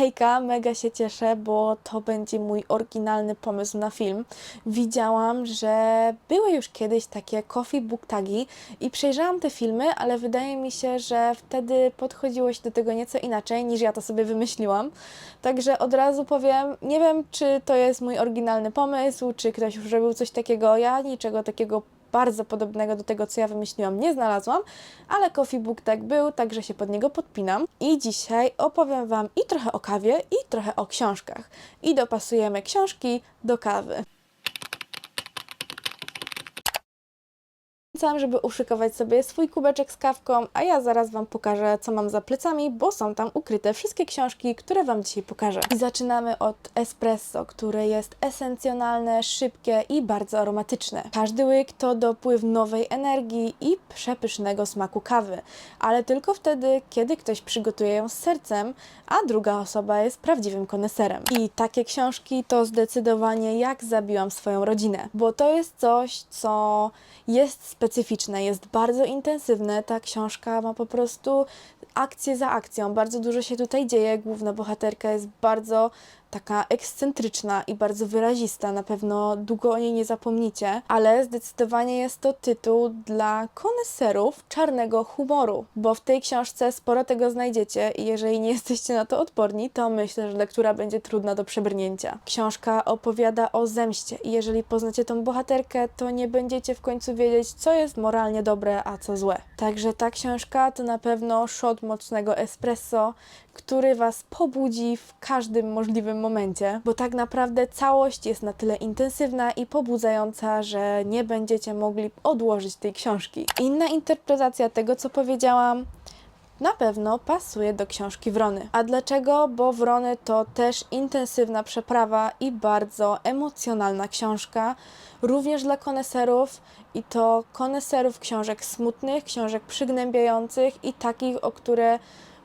Hejka, mega się cieszę, bo to będzie mój oryginalny pomysł na film. Widziałam, że były już kiedyś takie coffee book tagi i przejrzałam te filmy, ale wydaje mi się, że wtedy podchodziło się do tego nieco inaczej niż ja to sobie wymyśliłam. Także od razu powiem, nie wiem czy to jest mój oryginalny pomysł, czy ktoś już robił coś takiego, ja niczego takiego bardzo podobnego do tego, co ja wymyśliłam, nie znalazłam, ale Coffee Book tak był, także się pod niego podpinam. I dzisiaj opowiem Wam i trochę o kawie, i trochę o książkach. I dopasujemy książki do kawy. Zachęcam, żeby uszykować sobie swój kubeczek z kawką, a ja zaraz Wam pokażę, co mam za plecami, bo są tam ukryte wszystkie książki, które Wam dzisiaj pokażę. I zaczynamy od espresso, które jest esencjonalne, szybkie i bardzo aromatyczne. Każdy łyk to dopływ nowej energii i przepysznego smaku kawy, ale tylko wtedy, kiedy ktoś przygotuje ją z sercem, a druga osoba jest prawdziwym koneserem. I takie książki to zdecydowanie jak zabiłam swoją rodzinę, bo to jest coś, co jest specyficzne, jest bardzo intensywne. Ta książka ma po prostu akcję za akcją. Bardzo dużo się tutaj dzieje. Główna bohaterka jest bardzo taka ekscentryczna i bardzo wyrazista. Na pewno długo o niej nie zapomnicie, ale zdecydowanie jest to tytuł dla koneserów czarnego humoru, bo w tej książce sporo tego znajdziecie i jeżeli nie jesteście na to odporni, to myślę, że lektura będzie trudna do przebrnięcia. Książka opowiada o zemście i jeżeli poznacie tą bohaterkę, to nie będziecie w końcu wiedzieć, co jest moralnie dobre, a co złe. Także ta książka to na pewno shot mocnego espresso, który Was pobudzi w każdym możliwym momencie, bo tak naprawdę całość jest na tyle intensywna i pobudzająca, że nie będziecie mogli odłożyć tej książki. Inna interpretacja tego, co powiedziałam, na pewno pasuje do książki Wrony. A dlaczego? Bo Wrony to też intensywna przeprawa i bardzo emocjonalna książka, również dla koneserów i to koneserów książek smutnych, książek przygnębiających i takich, o które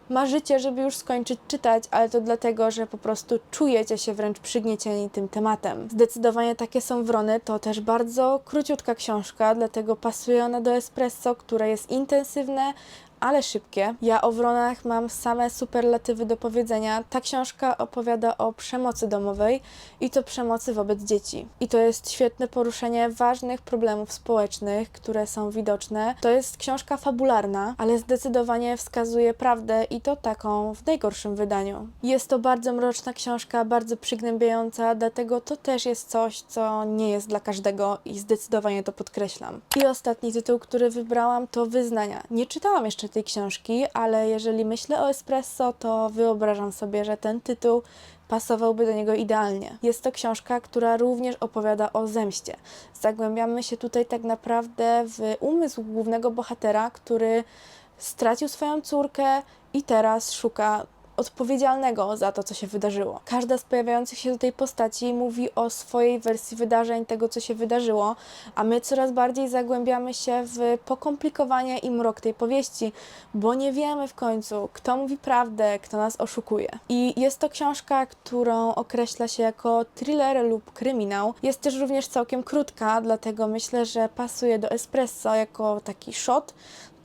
marzycie, żeby już skończyć czytać, ale to dlatego, że po prostu czujecie się wręcz przygniecieni tym tematem. Zdecydowanie takie są Wrony, to też bardzo króciutka książka, dlatego pasuje ona do espresso, które jest intensywne, ale szybkie. Ja o wronach mam same superlatywy do powiedzenia. Ta książka opowiada o przemocy domowej i to przemocy wobec dzieci. I to jest świetne poruszenie ważnych problemów społecznych, które są widoczne. To jest książka fabularna, ale zdecydowanie wskazuje prawdę i to taką w najgorszym wydaniu. Jest to bardzo mroczna książka, bardzo przygnębiająca, dlatego to też jest coś, co nie jest dla każdego i zdecydowanie to podkreślam. I ostatni tytuł, który wybrałam, to Wyznania. Nie czytałam jeszcze tej książki, ale jeżeli myślę o espresso, to wyobrażam sobie, że ten tytuł pasowałby do niego idealnie. Jest to książka, która również opowiada o zemście. Zagłębiamy się tutaj tak naprawdę w umysł głównego bohatera, który stracił swoją córkę i teraz szuka odpowiedzialnego za to, co się wydarzyło. Każda z pojawiających się tutaj postaci mówi o swojej wersji wydarzeń, tego, co się wydarzyło, a my coraz bardziej zagłębiamy się w pokomplikowanie i mrok tej powieści, bo nie wiemy w końcu, kto mówi prawdę, kto nas oszukuje. I jest to książka, którą określa się jako thriller lub kryminał. Jest też również całkiem krótka, dlatego myślę, że pasuje do espresso jako taki shot,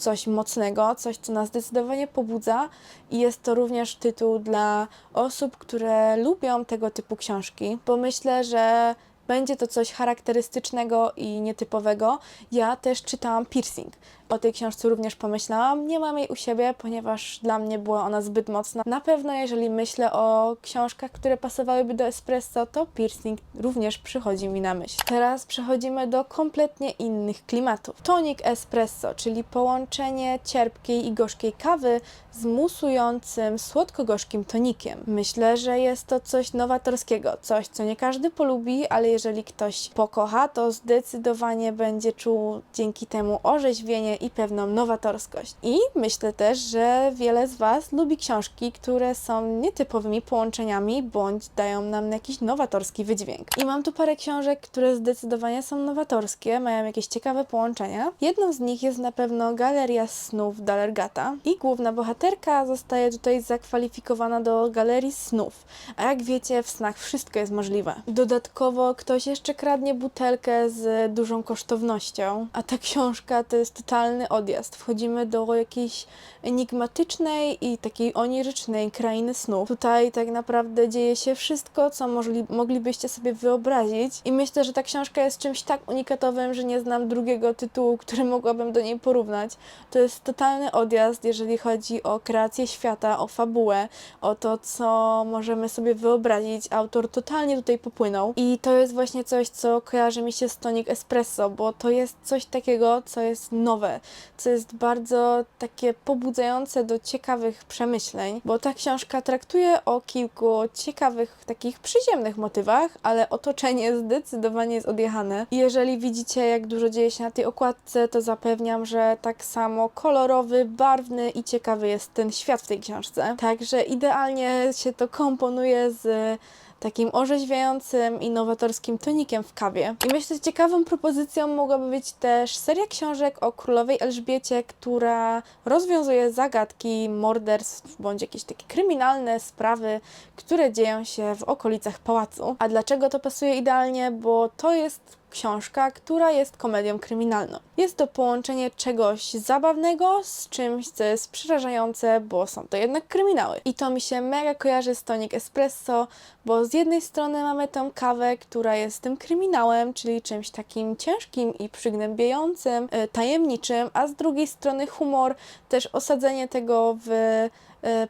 coś mocnego, coś, co nas zdecydowanie pobudza i jest to również tytuł dla osób, które lubią tego typu książki, bo myślę, że będzie to coś charakterystycznego i nietypowego. Ja też czytałam Piercing. O tej książce również pomyślałam. Nie mam jej u siebie, ponieważ dla mnie była ona zbyt mocna. Na pewno, jeżeli myślę o książkach, które pasowałyby do espresso, to Piercing również przychodzi mi na myśl. Teraz przechodzimy do kompletnie innych klimatów. Tonik espresso, czyli połączenie cierpkiej i gorzkiej kawy z musującym słodko-gorzkim tonikiem. Myślę, że jest to coś nowatorskiego, coś, co nie każdy polubi, ale jeżeli ktoś pokocha, to zdecydowanie będzie czuł dzięki temu orzeźwienie i pewną nowatorskość. I myślę też, że wiele z Was lubi książki, które są nietypowymi połączeniami bądź dają nam jakiś nowatorski wydźwięk. I mam tu parę książek, które zdecydowanie są nowatorskie, mają jakieś ciekawe połączenia. Jedną z nich jest na pewno Galeria Snów Dalergata i główna bohaterka zostaje tutaj zakwalifikowana do Galerii Snów. A jak wiecie, w snach wszystko jest możliwe. Dodatkowo ktoś jeszcze kradnie butelkę z dużą kosztownością, a ta książka to jest totalny totalny odjazd. Wchodzimy do jakiejś enigmatycznej i takiej onirycznej krainy snów. Tutaj tak naprawdę dzieje się wszystko, co możli, moglibyście sobie wyobrazić i myślę, że ta książka jest czymś tak unikatowym, że nie znam drugiego tytułu, który mogłabym do niej porównać. To jest totalny odjazd, jeżeli chodzi o kreację świata, o fabułę, o to, co możemy sobie wyobrazić. Autor totalnie tutaj popłynął i to jest właśnie coś, co kojarzy mi się z Tonic Espresso, bo to jest coś takiego, co jest nowe, co jest bardzo takie pobudzające do ciekawych przemyśleń, bo ta książka traktuje o kilku ciekawych, takich przyziemnych motywach, ale otoczenie zdecydowanie jest odjechane. Jeżeli widzicie, jak dużo dzieje się na tej okładce, to zapewniam, że tak samo kolorowy, barwny i ciekawy jest ten świat w tej książce. Także idealnie się to komponuje z takim orzeźwiającym i nowatorskim tonikiem w kawie. I myślę, że ciekawą propozycją mogłaby być też seria książek o królowej Elżbiecie, która rozwiązuje zagadki morderstw bądź jakieś takie kryminalne sprawy, które dzieją się w okolicach pałacu. A dlaczego to pasuje idealnie? Bo to jest książka, która jest komedią kryminalną. Jest to połączenie czegoś zabawnego z czymś, co jest przerażające, bo są to jednak kryminały. I to mi się mega kojarzy z Tonic Espresso, bo z jednej strony mamy tą kawę, która jest tym kryminałem, czyli czymś takim ciężkim i przygnębiającym, e, tajemniczym, a z drugiej strony humor, też osadzenie tego w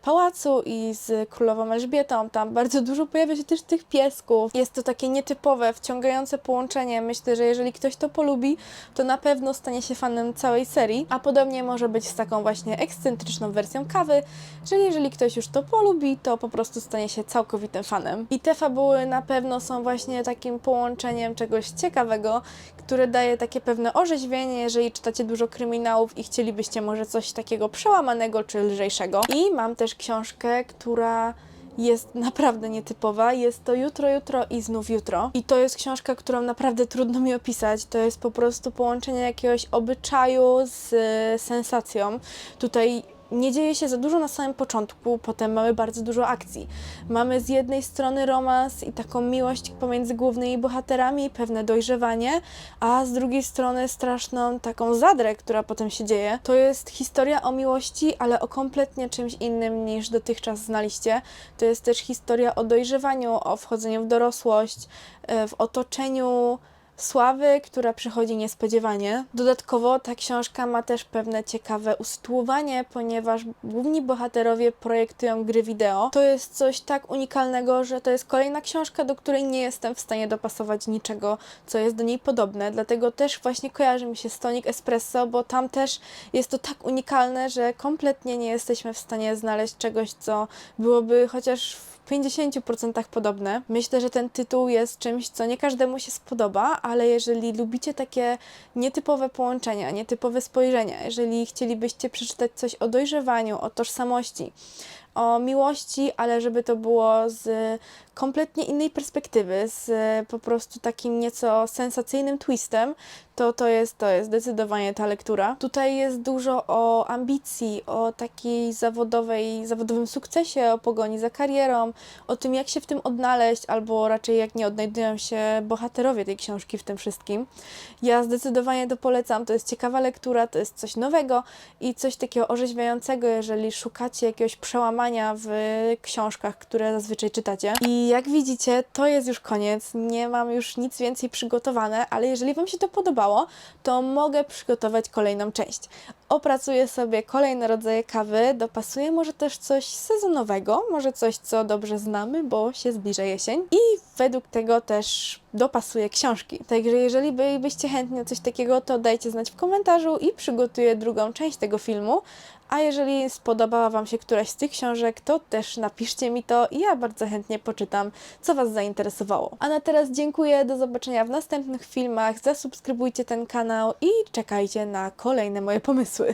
pałacu i z królową Elżbietą. Tam bardzo dużo pojawia się też tych piesków. Jest to takie nietypowe, wciągające połączenie. Myślę, że jeżeli ktoś to polubi, to na pewno stanie się fanem całej serii. A podobnie może być z taką właśnie ekscentryczną wersją kawy, czyli jeżeli ktoś już to polubi, to po prostu stanie się całkowitym fanem. I te fabuły na pewno są właśnie takim połączeniem czegoś ciekawego, które daje takie pewne orzeźwienie, jeżeli czytacie dużo kryminałów i chcielibyście może coś takiego przełamanego czy lżejszego. I mam też książkę, która jest naprawdę nietypowa. Jest to Jutro, Jutro i znów Jutro. I to jest książka, którą naprawdę trudno mi opisać. To jest po prostu połączenie jakiegoś obyczaju z e, sensacją. Tutaj nie dzieje się za dużo na samym początku, potem mamy bardzo dużo akcji. Mamy z jednej strony romans i taką miłość pomiędzy głównymi bohaterami, pewne dojrzewanie, a z drugiej strony straszną taką zadrę, która potem się dzieje. To jest historia o miłości, ale o kompletnie czymś innym niż dotychczas znaliście. To jest też historia o dojrzewaniu, o wchodzeniu w dorosłość, e, w otoczeniu sławy, która przychodzi niespodziewanie. Dodatkowo ta książka ma też pewne ciekawe usytuowanie, ponieważ główni bohaterowie projektują gry wideo. To jest coś tak unikalnego, że to jest kolejna książka, do której nie jestem w stanie dopasować niczego, co jest do niej podobne. Dlatego też właśnie kojarzy mi się z Tonic Espresso, bo tam też jest to tak unikalne, że kompletnie nie jesteśmy w stanie znaleźć czegoś, co byłoby chociaż w 50% podobne. Myślę, że ten tytuł jest czymś, co nie każdemu się spodoba, ale jeżeli lubicie takie nietypowe połączenia, nietypowe spojrzenia, jeżeli chcielibyście przeczytać coś o dojrzewaniu, o tożsamości, o miłości, ale żeby to było z kompletnie innej perspektywy, z po prostu takim nieco sensacyjnym twistem, to to jest, to jest zdecydowanie ta lektura. Tutaj jest dużo o ambicji, o takiej zawodowej, zawodowym sukcesie, o pogoni za karierą, o tym, jak się w tym odnaleźć, albo raczej jak nie odnajdują się bohaterowie tej książki w tym wszystkim. Ja zdecydowanie to polecam. To jest ciekawa lektura, to jest coś nowego i coś takiego orzeźwiającego, jeżeli szukacie jakiegoś przełamania w książkach, które zazwyczaj czytacie. I jak widzicie, to jest już koniec. Nie mam już nic więcej przygotowane, ale jeżeli Wam się to podobało, to mogę przygotować kolejną część. Opracuję sobie kolejne rodzaje kawy, dopasuję może też coś sezonowego, może coś, co dobrze znamy, bo się zbliża jesień i według tego też dopasuję książki. Także jeżeli bylibyście chętni na coś takiego, to dajcie znać w komentarzu i przygotuję drugą część tego filmu. A jeżeli spodobała Wam się któraś z tych książek, to też napiszcie mi to i ja bardzo chętnie poczytam, co Was zainteresowało. A na teraz dziękuję, do zobaczenia w następnych filmach, zasubskrybujcie ten kanał i czekajcie na kolejne moje pomysły.